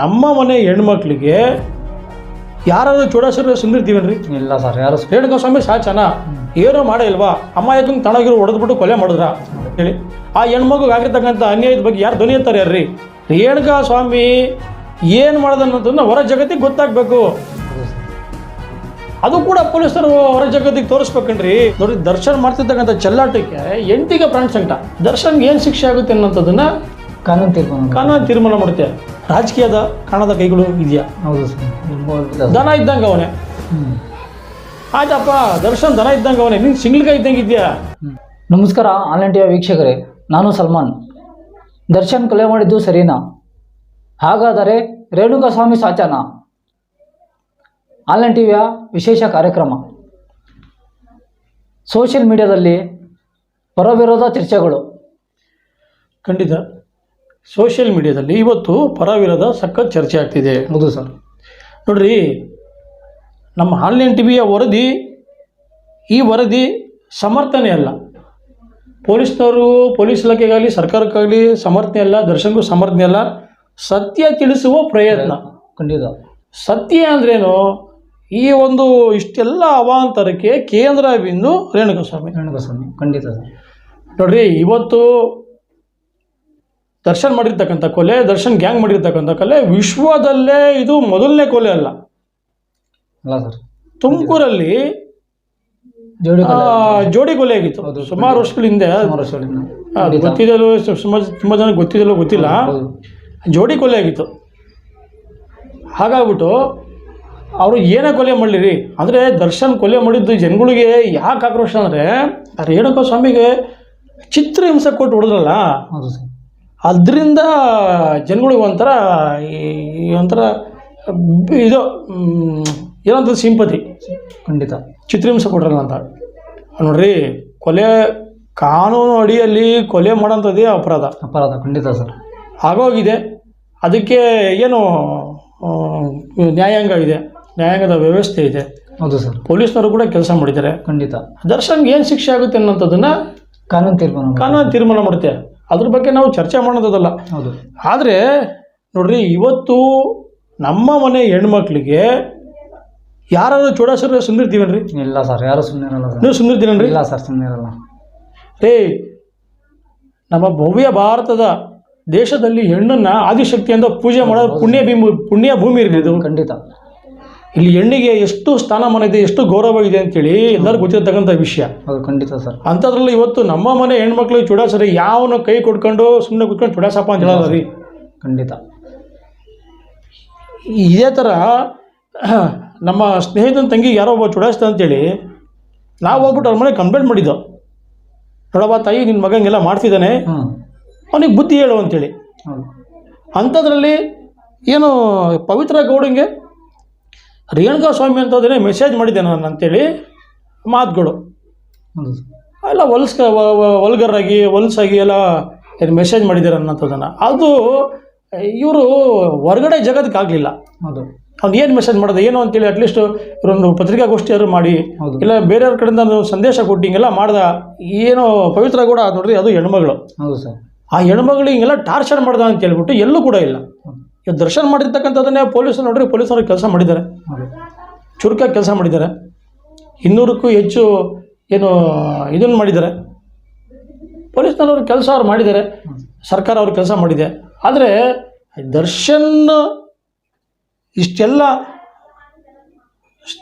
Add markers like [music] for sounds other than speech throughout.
ನಮ್ಮ ಮನೆ ಹೆಣ್ಮಕ್ಳಿಗೆ ಯಾರಾದ್ರೂ ಚೂಡಾಸರ ಸುಂದಿರ್ತೀವನ್ರಿ ಇಲ್ಲ ಸರ್ ಯಾರು ರೇಣುಕಾ ಸ್ವಾಮಿ ಸಾಚನ ಏನೂ ಮಾಡೇ ಇಲ್ವಾ? ಅಮ್ಮಾಯಕಂಗೆ ತಣಗಿರು ಹೊಡೆದ್ಬಿಟ್ಟು ಕೊಲೆ ಮಾಡಿದ್ರ? ಹೇಳಿ. ಆ ಹೆಣ್ಮಗುಗೆ ಆಗಿರ್ತಕ್ಕಂಥ ಅನ್ಯಾಯದ ಬಗ್ಗೆ ಯಾರು ಧ್ವನಿ ಎತ್ತಾರೆ ಯಾರ್ರಿ? ರೇಣುಕಾ ಸ್ವಾಮಿ ಏನು ಮಾಡ್ದ ಅನ್ನೋದನ್ನ ಹೊರ ಜಗತ್ತಿಗೆ ಗೊತ್ತಾಗಬೇಕು. ಅದು ಕೂಡ ಪೊಲೀಸರು ಹೊರ ಜಗತ್ತಿಗೆ ತೋರಿಸ್ಬೇಕನ್ರಿ? ನೋಡಿ ದರ್ಶನ್ ಮಾಡ್ತಿರ್ತಕ್ಕಂಥ ಚೆಲ್ಲಾಟಕ್ಕೆ ಎಂಟಿಗೆ ಪ್ರಾಣ ಸಂಕಟ. ದರ್ಶನ್ಗೆ ಏನು ಶಿಕ್ಷೆ ಆಗುತ್ತೆ ಅನ್ನೋಂಥದ್ದನ್ನ ಕಾನೂನು ತೀರ್ಮಾನ ಕಾನೂನು ತೀರ್ಮಾನ ಮಾಡುತ್ತೆ. ರಾಜಕೀಯದ ಕಾಣದ ಕೈಗಳು ಇದೆಯಾ? ಹೌದು ಸರ್. ದನ ಇದ್ದಂಗೆ ಅವನೇ. ಆಯ್ತಪ್ಪ ದರ್ಶನ್ ದನ ಇದ್ದಂಗೆ ಅವನೇ. ನಿಂಗೆ ಕೈ ಇದ್ದಂಗೆ ಇದೆಯಾ? ನಮಸ್ಕಾರ ಆನ್ಲೈನ್ ಟಿವಿಯ ವೀಕ್ಷಕರೇ. ನಾನು ಸಲ್ಮಾನ್. ದರ್ಶನ್ ಕೊಲೆ ಮಾಡಿದ್ದು ಸರಿನಾ? ಹಾಗಾದರೆ ರೇಣುಕಾ ಸ್ವಾಮಿ ಸಾಚನ? ಆನ್ಲೈನ್ ಟಿವಿಯ ವಿಶೇಷ ಕಾರ್ಯಕ್ರಮ. ಸೋಷಿಯಲ್ ಮೀಡಿಯಾದಲ್ಲಿ ಪರವಿರೋಧ ಚರ್ಚೆಗಳು. ಖಂಡಿತ. ಸೋಷಿಯಲ್ ಮೀಡಿಯಾದಲ್ಲಿ ಇವತ್ತು ಪರವಿರದ ವಿರೋಧ ಸಖತ್ ಚರ್ಚೆ ಆಗ್ತಿದೆ. ಹೌದು ಸರ್. ನೋಡ್ರಿ ನಮ್ಮ ಆನ್ಲೈನ್ ಟಿ ವಿಯ ವರದಿ ಈ ವರದಿ ಸಮರ್ಥನೆ ಅಲ್ಲ. ಪೊಲೀಸ್ನವರು ಪೊಲೀಸ್ ಇಲಾಖೆಗಾಗಲಿ ಸರ್ಕಾರಕ್ಕಾಗಲಿ ಸಮರ್ಥನೆ ಅಲ್ಲ ದರ್ಶನ್ಗೂ ಸಮರ್ಥನೆ ಅಲ್ಲ. ಸತ್ಯ ತಿಳಿಸುವ ಪ್ರಯತ್ನ. ಖಂಡಿತ. ಸತ್ಯ ಅಂದ್ರೇನು? ಈ ಒಂದು ಇಷ್ಟೆಲ್ಲ ಅವಾಂತರಕ್ಕೆ ಕೇಂದ್ರ ಬಿಂದು ರೇಣುಕಸ್ವಾಮಿ. ರೇಣುಕಸ್ವಾಮಿ. ಖಂಡಿತ ನೋಡ್ರಿ ಇವತ್ತು ದರ್ಶನ್ ಮಾಡಿರ್ತಕ್ಕಂಥ ಕೊಲೆ ದರ್ಶನ್ ಗ್ಯಾಂಗ್ ಮಾಡಿರ್ತಕ್ಕಂಥ ಕೊಲೆ ವಿಶ್ವದಲ್ಲೇ ಇದು ಮೊದಲನೇ ಕೊಲೆ ಅಲ್ಲ. ಅಲ್ಲ ಸರ್. ತುಮಕೂರಲ್ಲಿ ಜೋಡಿ ಕೊಲೆ ಆಗಿತ್ತು. ಸುಮಾರು ವರ್ಷಗಳ ಹಿಂದೆ. ಸುಮಾರು ತುಂಬ ಜನ ಗೊತ್ತಿದೆಯಲ್ಲೋ ಗೊತ್ತಿಲ್ಲ. ಜೋಡಿ ಕೊಲೆ ಆಗಿತ್ತು. ಹಾಗಾಗ್ಬಿಟ್ಟು ಅವರು ಏನೇ ಕೊಲೆ ಮಾಡಲಿರಿ ಅಂದರೆ ದರ್ಶನ್ ಕೊಲೆ ಮಾಡಿದ್ದು ಜನಗಳಿಗೆ ಯಾಕೆ ಆಕ್ರೋಶ ಅಂದರೆ ರೇಣುಕಾ ಸ್ವಾಮಿಗೆ ಚಿತ್ರ ಹಿಂಸೆ ಕೊಟ್ಟು ಹೊಡೆದ್ರಲ್ಲ. ಅದರಿಂದ ಜನಗಳಿಗೆ ಒಂಥರ ಈ- ಒಂಥರ ಇದು ಏನಂತ ಸಿಂಪತಿ. ಖಂಡಿತ. ಚಿತ್ರಹಿಂಸೆ ಕೊಡ್ರಲ್ಲ ಅಂತ. ನೋಡ್ರಿ ಕೊಲೆ ಕಾನೂನು ಅಡಿಯಲ್ಲಿ ಕೊಲೆ ಮಾಡೋಂಥದ್ದೇ ಅಪರಾಧ. ಅಪರಾಧ ಖಂಡಿತ ಸರ್. ಆಗೋಗಿದೆ. ಅದಕ್ಕೆ ಏನು ನ್ಯಾಯಾಂಗ ಇದೆ. ನ್ಯಾಯಾಂಗದ ವ್ಯವಸ್ಥೆ ಇದೆ. ಹೌದು ಸರ್. ಪೊಲೀಸ್ನವರು ಕೂಡ ಕೆಲಸ ಮಾಡಿದ್ದಾರೆ. ಖಂಡಿತ. ದರ್ಶನ್ಗೆ ಏನು ಶಿಕ್ಷೆ ಆಗುತ್ತೆ ಅನ್ನೋಂಥದ್ದನ್ನು ಕಾನೂನು ತೀರ್ಮಾನ ಕಾನೂನು ತೀರ್ಮಾನ ಮಾಡುತ್ತೆ. ಅದ್ರ ಬಗ್ಗೆ ನಾವು ಚರ್ಚೆ ಮಾಡೋದಲ್ಲ ಹೌದು. ಆದರೆ ನೋಡ್ರಿ ಇವತ್ತು ನಮ್ಮ ಮನೆ ಹೆಣ್ಮಕ್ಳಿಗೆ ಯಾರಾದ್ರೂ ಚೂಡಾಸರ ಸುಂದಿರ್ತೀವನ್ರಿ ಇಲ್ಲ ಸರ್ ಯಾರು ಸುಮ್ಮನೆ ಇರಲ್ಲ ಸರ್. ನೀವು ಸುಂದಿರ್ತೀನಿ ಇಲ್ಲ ಸರ್ ಸುಮ್ಮನೆ ಇರಲ್ಲ. ರೇ ನಮ್ಮ ಭವ್ಯ ಭಾರತದ ದೇಶದಲ್ಲಿ ಹೆಣ್ಣನ್ನ ಆದಿಶಕ್ತಿ ಅಂತ ಪೂಜೆ ಮಾಡೋ ಪುಣ್ಯ ಭೂಮಿ ಪುಣ್ಯ ಭೂಮಿ ಇರಲಿ ಇದು. ಖಂಡಿತ. ಇಲ್ಲಿ ಹೆಣ್ಣಿಗೆ ಎಷ್ಟು ಸ್ಥಾನಮಾನ ಇದೆ ಎಷ್ಟು ಗೌರವ ಇದೆ ಅಂತೇಳಿ ಎಲ್ಲರಿಗೂ ಗೊತ್ತಿರತಕ್ಕಂಥ ವಿಷಯ. ಅದು ಖಂಡಿತ ಸರ್. ಅಂಥದ್ರಲ್ಲಿ ಇವತ್ತು ನಮ್ಮ ಮನೆ ಹೆಣ್ಮಕ್ಳಿಗೆ ಚುಡಾಸರಿ ಯಾವನು ಕೈ ಕೊಡ್ಕೊಂಡು ಸುಮ್ಮನೆ ಕುತ್ಕೊಂಡು ಚುಡಾಸಪ್ಪ ಅಂತ ಹೇಳಲ್ಲ ರೀ ಖಂಡಿತ. ಇದೇ ಥರ [clears throat] ನಮ್ಮ ಸ್ನೇಹಿತನ ತಂಗಿ ಯಾರೋ ಒಬ್ಬ ಚುಡಾಯಿಸ್ತ ಅಂತೇಳಿ ನಾವು ಹೋಗ್ಬಿಟ್ಟು ಅವ್ರ ಮನೆ ಕಂಪ್ಲೇಂಟ್ ಮಾಡಿದ್ದೋ. ನೋಡಪ್ಪ ತಾಯಿ ನಿನ್ನ ಮಗಂಗೆಲ್ಲ ಮಾಡ್ತಿದ್ದಾನೆ. ಅವನಿಗೆ ಬುದ್ಧಿ ಹೇಳು ಅಂತೇಳಿ. ಅಂಥದ್ರಲ್ಲಿ ಏನು ಪವಿತ್ರ ಗೌಡಂಗೆ ರೇಣುಕಾ ಸ್ವಾಮಿ ಅಂತಂದರೆ ಮೆಸೇಜ್ ಮಾಡಿದ್ದೆ ನಾನು ಅಂತೇಳಿ ಮಾತುಗಳು. ಎಲ್ಲ ಹೊಲ್ಸ್ಕ ವಲ್ಗರಾಗಿ ಹೊಲ್ಸಾಗಿ ಎಲ್ಲ ಏನು ಮೆಸೇಜ್ ಮಾಡಿದ್ದಾರೆ ಅನ್ನೋಂಥದ್ದನ್ನು. ಅದು ಇವರು ಹೊರಗಡೆ ಜಗತ್ತಿಗೆ ಆಗಲಿಲ್ಲ. ಹೌದು. ಅವ್ನು ಏನು ಮೆಸೇಜ್ ಮಾಡೋದು ಏನು ಅಂತೇಳಿ ಅಟ್ಲೀಸ್ಟ್ ಇವರೊಂದು ಪತ್ರಿಕಾಗೋಷ್ಠಿಯಾದ್ರು ಮಾಡಿ ಇಲ್ಲ ಬೇರೆಯವ್ರ ಕಡೆಯಿಂದ ಒಂದು ಸಂದೇಶ ಕೊಟ್ಟು ಹಿಂಗೆಲ್ಲ ಮಾಡ್ದ ಏನು ಪವಿತ್ರ ಕೂಡ ನೋಡ್ರಿ ಅದು ಹೆಣ್ಮಗಳು. ಹೌದು ಸರ್. ಆ ಹೆಣ್ಮಗಳು ಹಿಂಗೆಲ್ಲ ಟಾರ್ಚರ್ ಮಾಡ್ದ ಅಂತ ಹೇಳ್ಬಿಟ್ಟು ಎಲ್ಲೂ ಕೂಡ ಇಲ್ಲ. ಇವತ್ತು ದರ್ಶನ ಮಾಡಿರ್ತಕ್ಕಂಥದ್ದನ್ನೇ ಪೊಲೀಸರು ನೋಡ್ರಿ ಪೊಲೀಸರು ಕೆಲಸ ಮಾಡಿದ್ದಾರೆ. ಚುರುಕಾಗಿ ಕೆಲಸ ಮಾಡಿದ್ದಾರೆ. ಇನ್ನೂರಕ್ಕೂ ಹೆಚ್ಚು ಏನು ಇದನ್ನು ಮಾಡಿದ್ದಾರೆ. ಪೊಲೀಸ್ನವ್ರ ಕೆಲಸ ಅವ್ರು ಮಾಡಿದ್ದಾರೆ. ಸರ್ಕಾರ ಅವ್ರ ಕೆಲಸ ಮಾಡಿದೆ. ಆದರೆ ದರ್ಶನ್ ಇಷ್ಟೆಲ್ಲ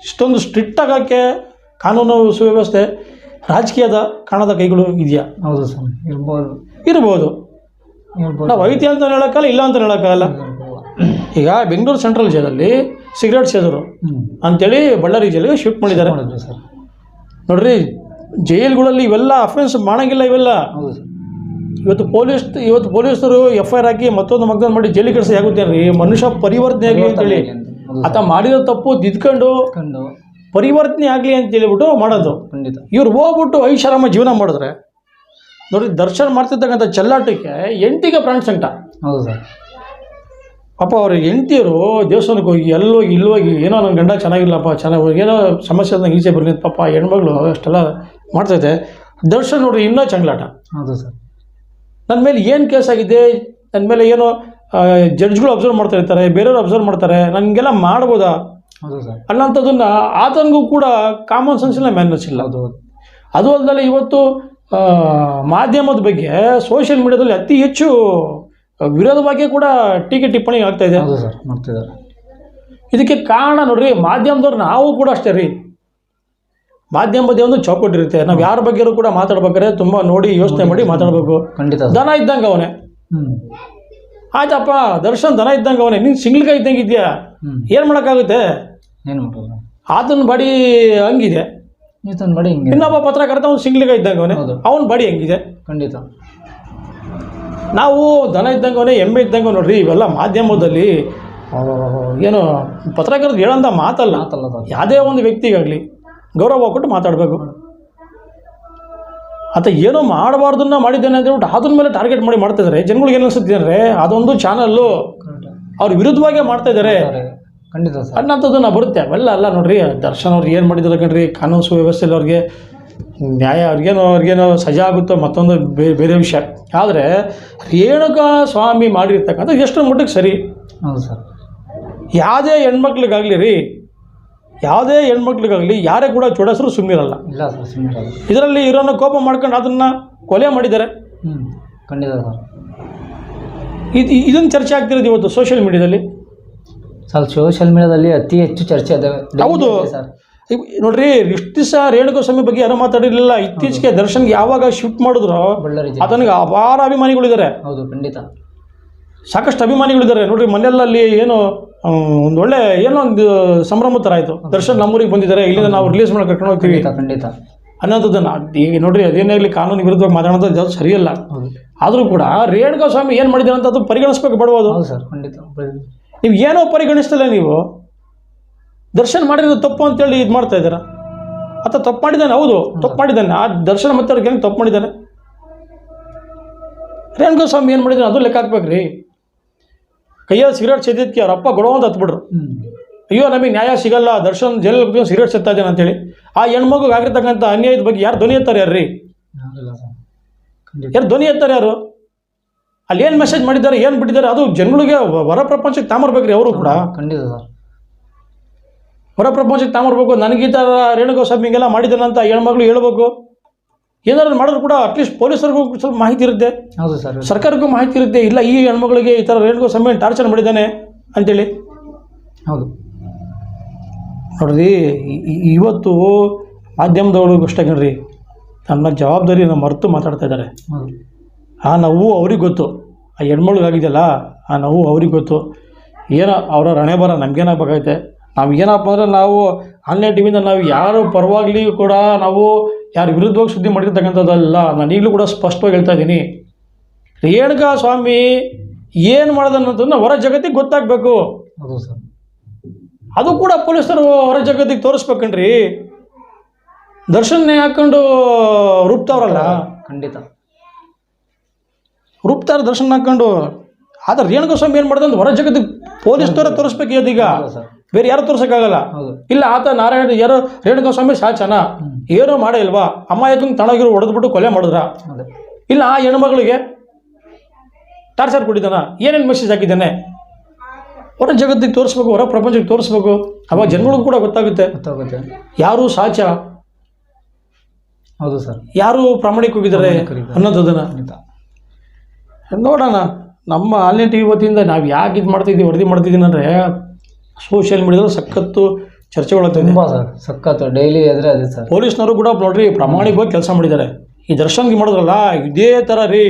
ಇಷ್ಟೊಂದು ಸ್ಟ್ರಿಕ್ಟ್ ಆಗೋಕ್ಕೆ ಕಾನೂನು ಸುವ್ಯವಸ್ಥೆ ರಾಜಕೀಯದ ಕಾಣದ ಕೈಗಳು ಇದೆಯಾ? ಹೌದು ಸರ್ ಇರ್ಬೋದು. ಇರ್ಬೋದು. ಇರ್ಬೋದು. ನಾವು ಐತಿ ಅಂತ ಹೇಳೋಕ್ಕಲ್ಲ ಇಲ್ಲ ಅಂತ ಹೇಳೋಕ್ಕಾಗಲ್ಲ. ಈಗ ಬೆಂಗಳೂರು ಸೆಂಟ್ರಲ್ ಜೈಲಲ್ಲಿ ಸಿಗರೇಟ್ ಸೇದರು ಅಂತೇಳಿ ಬಳ್ಳಾರಿ ಜೈಲಿಗೆ ಶಿಫ್ಟ್ ಮಾಡಿದ್ದಾರೆ. ಸರ್. ನೋಡ್ರಿ ಜೈಲ್ಗಳಲ್ಲಿ ಇವೆಲ್ಲ ಅಫೆನ್ಸ್ ಮಾಡಂಗಿಲ್ಲ ಇವೆಲ್ಲ. ಇವತ್ತು ಪೊಲೀಸ್ ಇವತ್ತು ಪೊಲೀಸರು ಎಫ್ ಐ ಆರ್ ಹಾಕಿ ಮತ್ತೊಂದು ಮಗ್ದನ್ ಮಾಡಿ ಜೈಲಿಗೆ ಕಳಿಸಿ ಆಗುತ್ತೆ ರೀ ಮನುಷ್ಯ ಪರಿವರ್ತನೆ ಆಗಲಿ ಅಂತೇಳಿ. ಆತ ಮಾಡಿರೋ ತಪ್ಪು ದಿದ್ಕೊಂಡು ಪರಿವರ್ತನೆ ಆಗಲಿ ಅಂತ ಹೇಳಿಬಿಟ್ಟು ಮಾಡೋದು. ಖಂಡಿತ. ಇವ್ರು ಹೋಗ್ಬಿಟ್ಟು ಐಷಾರಾಮ ಜೀವನ ಮಾಡಿದ್ರೆ ನೋಡ್ರಿ ದರ್ಶನ ಮಾಡ್ತಿರ್ತಕ್ಕಂಥ ಚಲ್ಲಾಟಕ್ಕೆ ಎಂಟಿಗೆ ಪ್ರಾಣ ಸಂಕಟ. ಹೌದು ಸರ್. ಪಾಪ ಅವ್ರ ಹೆಂಡ್ತಿಯರು ದೇವಸ್ಥಾನಕ್ಕೆ ಹೋಗಿ ಎಲ್ಲೋಗಿ ಇಲ್ಲೋಗಿ ಏನೋ ನನ್ನ ಗಂಡ ಚೆನ್ನಾಗಿಲ್ಲಪ್ಪ ಚೆನ್ನಾಗಿ ಏನೋ ಸಮಸ್ಯೆ ಆದಂಗೆ ಈಚೆ ಬರಲಿ ಪಾಪ ಹೆಣ್ಮಗಳು ಅಷ್ಟೆಲ್ಲ ಮಾಡ್ತೈತೆ ದರ್ಶನ್ ನೋಡ್ರಿ ಇನ್ನೂ ಚಂಗ್ಲಾಟ. ಹೌದು ಸರ್. ನನ್ನ ಮೇಲೆ ಏನು ಕೇಸ್ ಆಗಿದೆ? ನನ್ನ ಮೇಲೆ ಏನೋ ಜಡ್ಜ್ಗಳು ಅಬ್ಸರ್ವ್ ಮಾಡ್ತಾ ಇರ್ತಾರೆ ಬೇರೆಯವ್ರು ಅಬ್ಸರ್ವ್ ಮಾಡ್ತಾರೆ ನನಗೆಲ್ಲ ಮಾಡ್ಬೋದಾ? ಹೌದು ಸರ್. ಅನ್ನೋಂಥದ್ದನ್ನು ಆತನಿಗೂ ಕೂಡ ಕಾಮನ್ ಸೆನ್ಸ್ ಇಲ್ಲ ಮ್ಯಾನರ್ಸ್ ಇಲ್ಲ. ಹೌದು ಅದು ಅಲ್ಲದೆ ಇವತ್ತು ಮಾಧ್ಯಮದ ಬಗ್ಗೆ ಸೋಷಿಯಲ್ ಮೀಡಿಯಾದಲ್ಲಿ ಅತಿ ಹೆಚ್ಚು ವಿರೋಧವಾಗಿ ಕೂಡ ಟೀಕೆ ಟಿಪ್ಪಣಿ ಆಗ್ತಾ ಇದೆ. ಹೌದು ಸರ್ ಮಾಡ್ತಿದ್ದಾರೆ ಇದಕ್ಕೆ ಕಾರಣ ನೋಡ್ರಿ ಮಾಧ್ಯಮದವ್ರು ನಾವು ಕೂಡ ಅಷ್ಟೇ ರೀ. ಮಾಧ್ಯಮದ ಒಂದು ಚೌಕಟ್ಟಿರುತ್ತೆ ನಾವು ಯಾರ ಬಗ್ಗೆಯೂ ಕೂಡ ಮಾತಾಡ್ಬೇಕಾದ್ರೆ ತುಂಬ ನೋಡಿ ಯೋಚನೆ ಮಾಡಿ ಮಾತಾಡಬೇಕು. ಖಂಡಿತ ದನ ಇದ್ದಂಗೆ ಅವನೇ. ಹ್ಞೂ ಆಯ್ತಪ್ಪ ದರ್ಶನ್ ದನ ಇದ್ದಂಗೆ ಅವನೇ. ನೀನು ಸಿಂಗ್ಲಿಗೆ ಇದ್ದಂಗೆ ಇದೆಯಾ ಏನು ಮಾಡೋಕ್ಕಾಗುತ್ತೆ? ಏನು ಮಾಡೋದು ಆತನ ಬಾಡಿ ಹಂಗಿದೆ. ಹಿಂಗೆ. ಇನ್ನೊಬ್ಬ ಪತ್ರಕರ್ತ ಅವ್ನು ಸಿಂಗ್ಲಿಗೆ ಇದ್ದಂಗೆ ಅವನೇ. ಹೌದು. ಅವನ ಬಾಡಿ ಹೆಂಗಿದೆ. ಖಂಡಿತ. ನಾವು ದನ ಇದ್ದಂಗೆ ಎಮ್ಮೆ ಇದ್ದಂಗೆ ನೋಡ್ರಿ ಇವೆಲ್ಲ ಮಾಧ್ಯಮದಲ್ಲಿ ಏನು ಪತ್ರಕರ್ತರು ಹೇಳೋಂಥ ಮಾತಲ್ಲ. ಮಾತಲ್ಲ ಸರ್ ಯಾವುದೇ ಒಂದು ವ್ಯಕ್ತಿಗಾಗಲಿ ಗೌರವ ಕೊಟ್ಟು ಮಾತಾಡಬೇಕು. ಅಂತ ಏನೋ ಮಾಡಬಾರ್ದನ್ನ ಮಾಡಿದ್ದೇನೆ ಅಂತ ಹೇಳ್ಬಿಟ್ಟು ಅದನ್ನ ಮೇಲೆ ಟಾರ್ಗೆಟ್ ಮಾಡಿ ಮಾಡ್ತಾ ಇದ್ದಾರೆ ಜನಗಳಿಗೆ ಏನು ಅನಿಸುತ್ತೆ ಅಂದರೆ ಅದೊಂದು ಚಾನಲ್ಲು ಅವ್ರ ವಿರುದ್ಧವಾಗೇ ಮಾಡ್ತಾ ಇದ್ದಾರೆ ಖಂಡಿತ ಸರ್. ಅನ್ನೋಂಥದ್ದನ್ನ ಬರುತ್ತೆ. ಅವೆಲ್ಲ ಅಲ್ಲ ನೋಡ್ರಿ ದರ್ಶನ್ ಅವ್ರು ಏನು ಮಾಡಿದ್ದಾರೆ ಕಣ್ರಿ ಕಾನೂನು ಸುವ್ಯವಸ್ಥೆಯಲ್ಲಿ ಅವ್ರಿಗೆ ನ್ಯಾಯ ಅವ್ರಿಗೇನೋ ಅವ್ರಿಗೇನೋ ಸಜಾ ಆಗುತ್ತೋ ಮತ್ತೊಂದು ಬೇರೆ ಬೇರೆ ವಿಷಯ. ಆದರೆ ರೇಣುಕಾ ಸ್ವಾಮಿ ಮಾಡಿರ್ತಕ್ಕಂಥ ಎಷ್ಟು ಮಟ್ಟಕ್ಕೆ ಸರಿ? ಹೌದು ಸರ್. ಯಾವುದೇ ಹೆಣ್ಮಕ್ಳಿಗಾಗಲಿ ರೀ ಯಾವುದೇ ಹೆಣ್ಮಕ್ಳಿಗಾಗಲಿ ಯಾರೇ ಕೂಡ ಚುಡಾಯಿಸಿದ್ರು ಸುಮ್ಮಿರಲ್ಲ ಇಲ್ಲ ಸರ್ ಸುಮ್ಮಿರಲ್ಲ ಇದರಲ್ಲಿ ಇರೋನ ಕೋಪ ಮಾಡ್ಕೊಂಡು ಅದನ್ನು ಕೊಲೆ ಮಾಡಿದ್ದಾರೆ. ಹ್ಞೂ ಖಂಡಿತ ಸರ್. ಇದು ಇದನ್ನು ಚರ್ಚೆ ಆಗ್ತಿರೋದು ಇವತ್ತು ಸೋಷಿಯಲ್ ಮೀಡಿಯಾದಲ್ಲಿ ಸರ್ ಸೋಷಿಯಲ್ ಮೀಡಿಯಾದಲ್ಲಿ ಅತಿ ಹೆಚ್ಚು ಚರ್ಚೆ ಇದ್ದಾವೆ ಹೌದು. ಸರ್. ನೋಡ್ರಿ ಇಷ್ಟು ದಿವಸ ರೇಣುಕಾ ಸ್ವಾಮಿ ಬಗ್ಗೆ ಯಾರು ಮಾತಾಡಿರಲಿಲ್ಲ. ಇತ್ತೀಚೆಗೆ ದರ್ಶನ್ಗೆ ಯಾವಾಗ ಶಿಫ್ಟ್ ಮಾಡಿದ್ರು ಆತನಿಗೆ ಅಪಾರ ಅಭಿಮಾನಿಗಳಿದ್ದಾರೆ ಹೌದು ಖಂಡಿತ. ಸಾಕಷ್ಟು ಅಭಿಮಾನಿಗಳಿದ್ದಾರೆ ನೋಡ್ರಿ ಮನೆಯಲ್ಲಿ ಏನು ಒಂದು ಒಳ್ಳೆ ಏನೋ ಒಂದು ಸಂಭ್ರಮ ಥರ ಆಯಿತು. ದರ್ಶನ್ ನಮ್ಮೂರಿಗೆ ಬಂದಿದ್ದಾರೆ. ಇಲ್ಲಿಂದ ನಾವು ರಿಲೀಸ್ ಮಾಡಿ ಕರ್ಕೊಂಡು ಹೋಗ್ತೀವಿ. ಖಂಡಿತ ಖಂಡಿತ. ಅನ್ನೋದನ್ನ ಈಗ ನೋಡ್ರಿ ಅದೇನೇ ಆಗಲಿ ಕಾನೂನು ವಿರುದ್ಧವಾಗಿ ಮಾತಾಡೋದು ಯಾವುದು ಸರಿಯಲ್ಲ. ಆದರೂ ಕೂಡ ರೇಣುಕಾ ಸ್ವಾಮಿ ಏನು ಮಾಡಿದ್ದಾರೆ ಅಂತ ಅದು ಪರಿಗಣಿಸ್ಬೇಕು ಬಿಡ್ಬೋದು ಸರ್ ಖಂಡಿತ. ನೀವು ಏನೋ ಪರಿಗಣಿಸ್ತಿಲ್ಲ ನೀವು. ದರ್ಶನ್ ಮಾಡಿರೋದು ತಪ್ಪು ಅಂತೇಳಿ ಇದು ಮಾಡ್ತಾ ಇದ್ದಾರೆ? ಆತ ತಪ್ಪು ಮಾಡಿದ್ದಾನೆ ಹೌದು ತಪ್ಪು ಮಾಡಿದ್ದಾನೆ. ಆ ದರ್ಶನ ಮತ್ತೆ ಅವ್ರಿಗೆ ಹೆಂಗೆ ತಪ್ಪು ಮಾಡಿದ್ದಾನೆ? ರೇಣುಗೋ ಸ್ವಾಮಿ ಏನು ಮಾಡಿದ್ರು? ಅದು ಲೆಕ್ಕ ಹಾಕ್ಬೇಕ್ರಿ. ಕೈಯಲ್ಲಿ ಸಿಗರೇಟ್ ಸೇದಿದ್ದಕ್ಕೆ ಅವ್ರ ಅಪ್ಪ ಗೊಡೋ ಅಂತ ಹತ್ಬಿಟ್ರು. ಅಯ್ಯೋ ನಮಗೆ ನ್ಯಾಯ ಸಿಗಲ್ಲ ದರ್ಶನ್ ಜೈಲಲ್ಲಿ ಸಿಗರೇಟ್ ಸೇತಾ ಇದ್ದಾನೆ ಅಂತೇಳಿ. ಆ ಹೆಣ್ಮಗುಗೆ ಆಗಿರ್ತಕ್ಕಂಥ ಅನ್ಯಾಯದ ಬಗ್ಗೆ ಯಾರು ಧ್ವನಿ ಎತ್ತಾರೆ ಯಾರ್ರಿ? ಯಾರು ಧ್ವನಿ ಎತ್ತಾರೆ ಯಾರು? ಅಲ್ಲಿ ಏನು ಮೆಸೇಜ್ ಮಾಡಿದ್ದಾರೆ ಏನು ಬಿಟ್ಟಿದ್ದಾರೆ ಅದು ಜನಗಳಿಗೆ ಹೊರ ಪ್ರಪಂಚಕ್ಕೆ ತಾಮರ್ಬೇಕ್ರಿ ಅವರು ಕೂಡ. ಖಂಡಿತ ಸರ್. ಪ್ರಪಂಚಕ್ಕೆ ತಾಮರ್ಬೇಕು ನನಗೆ ಈ ಥರ ರೇಣುಗೋ ಸ್ವಾಮಿ ಹಿಂಗೆಲ್ಲ ಅಂತ ಹೆಣ್ಮಕ್ಳು ಹೇಳ್ಬೇಕು. ಏನಾದ್ರು ಮಾಡಿದ್ರು ಕೂಡ ಅಟ್ಲೀಸ್ಟ್ ಪೊಲೀಸರಿಗೂ ಸ್ವಲ್ಪ ಮಾಹಿತಿ ಇರುತ್ತೆ. ಹೌದು ಸರ್ ಸರ್ಕಾರಕ್ಕೂ ಮಾಹಿತಿ ಇರುತ್ತೆ. ಇಲ್ಲ ಈ ಹೆಣ್ಮಗಳಿಗೆ ಈ ಥರ ರೇಣುಗೋ ಸ್ವಾಮಿ ಟಾರ್ಚರ್ ಮಾಡಿದ್ದಾನೆ ಅಂತೇಳಿ. ಹೌದು. ನೋಡ್ರಿ ಇವತ್ತು ಮಾಧ್ಯಮದವ್ರಿಗೂ ಅಷ್ಟೇ ಕಣ್ರಿ. ತನ್ನ ನಮ್ಮ ಮರೆತು ಮಾತಾಡ್ತಾ ಇದ್ದಾರೆ. ಹೌದು. ಆ ನೋವು ಅವ್ರಿಗೆ ಗೊತ್ತು. ಆ ಹೆಣ್ಮಗಳಿಗಾಗಿದೆಯಲ್ಲ ಆ ನೋವು ಅವ್ರಿಗೆ ಗೊತ್ತು. ಏನೋ ಅವರ ರಣೆ ಬರ ನಮಗೇನಾಗಬೇಕಾಗೈತೆ. ನಾವು ಏನಪ್ಪ ಅಂದರೆ ನಾವು ಆನ್ಲೈನ್ ಟಿವಿಯಿಂದ ನಾವು ಯಾರು ಪರವಾಗಲಿ ಕೂಡ ನಾವು ಯಾರ ವಿರುದ್ಧವಾಗಿ ಸುದ್ದಿ ಮಾಡಿರ್ತಕ್ಕಂಥದ್ದಲ್ಲ ನಾನು ಈಗಲೂ ಕೂಡ ಸ್ಪಷ್ಟವಾಗಿ ಹೇಳ್ತಾ ಇದ್ದೀನಿ. ರೇಣುಕಾ ಸ್ವಾಮಿ ಏನು ಮಾಡೋದನ್ನೋದನ್ನು ಹೊರ ಜಗತ್ತಿಗೆ ಗೊತ್ತಾಗಬೇಕು. ಅದು ಸರ್. ಅದು ಕೂಡ ಪೊಲೀಸರು ಹೊರ ಜಗತ್ತಿಗೆ ತೋರಿಸ್ಬೇಕನ್ರಿ? ದರ್ಶನ ಹಾಕೊಂಡು ರೂಪ್ತವ್ರಲ್ಲ ಖಂಡಿತ. ರೂಪ್ತಾರ ದರ್ಶನ ಹಾಕೊಂಡು. ಆದ್ರೆ ರೇಣುಕಾ ಸ್ವಾಮಿ ಏನು ಮಾಡ್ದಂತ ಹೊರ ಜಗತ್ತಿಗೆ ಪೊಲೀಸ್ನವರೇ ತೋರಿಸ್ಬೇಕು ಇದೀಗ ಸರ್. ಬೇರೆ ಯಾರು ತೋರ್ಸೋಕ್ಕಾಗಲ್ಲ. ಇಲ್ಲ ಆತ ನಾರಾಯಣ ಯಾರೋ ರೇಣುಕಾ ಸ್ವಾಮಿ ಸಾಚನ ಹ್ಮ್. ಏನೂ ಮಾಡೇ ಇಲ್ವಾ? ಅಮ್ಮಾಯಕಂಗೆ ತಣಗಿರು ಹೊಡೆದ್ಬಿಟ್ಟು ಕೊಲೆ ಮಾಡಿದ್ರ? ಇಲ್ಲ ಆ ಹೆಣ್ಮಗಳಿಗೆ ಟಾರ್ಚರ್ ಕೊಟ್ಟಿದ್ದಾನ. ಏನೇನು ಮೆಸೇಜ್ ಹಾಕಿದ್ದಾನೆ? ಹೊರ ಜಗತ್ತಿಗೆ ತೋರಿಸ್ಬೇಕು ಹೊರ ಪ್ರಪಂಚಕ್ಕೆ ತೋರಿಸ್ಬೇಕು. ಅವಾಗ ಜನಗಳಿಗೂ ಕೂಡ ಗೊತ್ತಾಗುತ್ತೆ. ಗೊತ್ತಾಗುತ್ತೆ. ಯಾರು ಸಾಚ ಹೌದು ಸರ್. ಯಾರು ಪ್ರಾಮಾಣಿಕ ಹೋಗಿದ್ದಾರೆ. ಅನ್ನೋದನ್ನ? ನೋಡೋಣ. ನಮ್ಮ ಆನ್ಲೈನ್ ಟಿ ವಿ ವತಿಯಿಂದ ನಾವು ಯಾಕೆ ಇದು ಮಾಡ್ತಿದ್ದೀವಿ ವರದಿ ಮಾಡ್ತಿದ್ದೀನಿ ಅಂದರೆ ಸೋಷಿಯಲ್ ಮೀಡಿಯಾದಲ್ಲಿ ಸಖತ್ತು ಚರ್ಚೆಗಳು ತುಂಬ ಸರ್ ಸಖತ್ತು ಡೈಲಿ ಎದುರೇ ಅದೇ ಸರ್. ಪೊಲೀಸ್ನವರು ಕೂಡ ನೋಡ್ರಿ ಪ್ರಾಮಾಣಿಕವಾಗಿ ಕೆಲಸ ಮಾಡಿದ್ದಾರೆ. ಈ ದರ್ಶನ್ಗೆ ಮಾಡಿದ್ರಲ್ಲ ಇದೇ ಥರ ರೀ.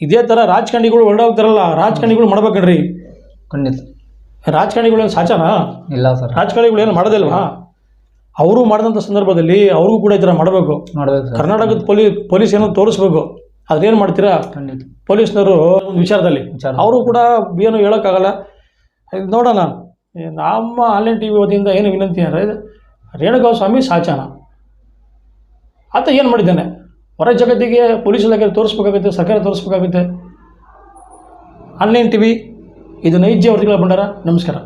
ಇದೇ ಥರ ರಾಜಕಾರಣಿಗಳು ಹೊರಡೋಗ್ತಾರಲ್ಲ ರಾಜಕಾರಣಿಗಳು ಮಾಡ್ಬೇಕಣ್ರಿ. ಖಂಡಿತ. ರಾಜಕಾರಣಿಗಳು ಏನು ಸಾಚನಾ? ಇಲ್ಲ ಸರ್. ರಾಜಕಾರಣಿಗಳು ಏನು ಮಾಡೋದಿಲ್ವಾ? ಅವರು ಮಾಡಿದಂಥ ಸಂದರ್ಭದಲ್ಲಿ ಅವ್ರಿಗೂ ಕೂಡ ಈ ಥರ ಮಾಡಬೇಕು. ಮಾಡಬೇಕು ಸರ್. ಕರ್ನಾಟಕದ ಪೊಲೀಸ್ ಪೊಲೀಸ್ ಏನೋ ತೋರಿಸ್ಬೇಕು ಅದೇನು ಮಾಡ್ತೀರಾ? ಖಂಡಿತ. ಪೊಲೀಸ್ನವರು ಒಂದು ವಿಚಾರದಲ್ಲಿ. ವಿಚಾರ. ಅವರು ಕೂಡ ಏನು ಹೇಳೋಕ್ಕಾಗಲ್ಲ. ಇದು ನೋಡೋಣ. ನಮ್ಮ ಆನ್ಲೈನ್ ಟಿ ವಿ ವತಿಯಿಂದ ಏನು ವಿನಂತಿ ಅಂದರೆ ರೇಣುಕಾ ಸ್ವಾಮಿ ಸಾಚನ ಆತ ಏನು ಮಾಡಿದ್ದಾನೆ? ಹೊರ ಜಗತ್ತಿಗೆ ಪೊಲೀಸ್ ಇಲಾಖೆ ತೋರಿಸ್ಬೇಕಾಗುತ್ತೆ, ಸರ್ಕಾರ ತೋರಿಸ್ಬೇಕಾಗುತ್ತೆ. ಆನ್ಲೈನ್ ಟಿ ವಿ ಇದು ನೈಜ ವರದಿಗಳ ಭಂಡಾರ ನಮಸ್ಕಾರ.